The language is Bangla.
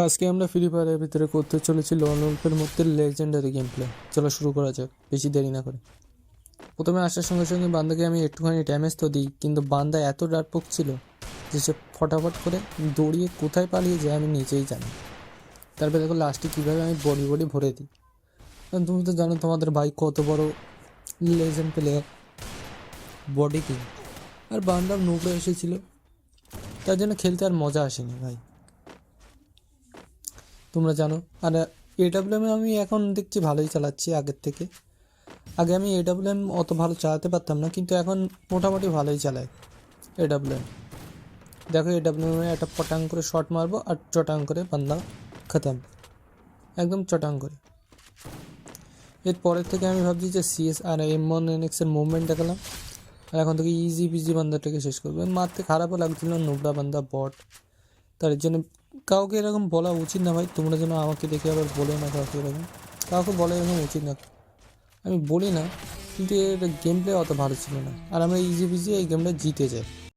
আজকে আমরা ফ্রি ফায়ারের ভিতরে করতে চলেছি লনল্পের মধ্যে লেজেন্ডারি গেম প্লে চলো শুরু করা যাক, বেশি দেরি না করে। প্রথমে আসার সঙ্গে সঙ্গে বান্দাকে আমি একটুখানি ড্যামেজ তো দিই, কিন্তু বান্দা এত ডারপোক ছিল যে সে ফটাফট করে দৌড়িয়ে কোথায় পালিয়ে যায় আমি নিজেই জানি। তারপরে দেখো লাস্টে কীভাবে আমি বডি বডি ভরে দিই। তুমি তো জানো তোমাদের ভাই কত বড় লেজেন্ড প্লেয়ার বডি কিং আর বান্দা নোবড়ে এসেছিল, তার জন্য খেলতে আর মজা আসেনি ভাই। তোমরা জানো। আর এডাব্লিউএম আমি এখন দেখছি ভালোই চালাচ্ছি আগের থেকে। আগে আমি এডাব্লিউএম অত ভালো চালাতে পারতাম না, কিন্তু এখন মোটামুটি ভালোই চালাই এডাব্লিউএম দেখো এডাব্লিউএম একটা পটাং করে শট মারবো আর চটাং করে বান্দা খতম। একদম চটাং করে। এরপরের থেকে আমি ভাবছি যে সিএস আর এম ওয়ান এন এক্সের মুভমেন্ট দেখালাম। আর এখন থেকে ইজি বিজি বান্দাটাকে শেষ করব। মারতে খারাপও লাগছিল, নোবরা বান্দা বট তার জন্য কাউকে এরকম বলা উচিত না ভাই, তোমরা যেন আমাকে দেখে আবার বলে না কাউকে এরকম। কাউকে বলা এরকম উচিত না। আমি বলি না, কিন্তু এর গেম প্লে অত ভালো ছিল না। আর আমরা ইজি বিজি এই গেমটা জিতে যাই।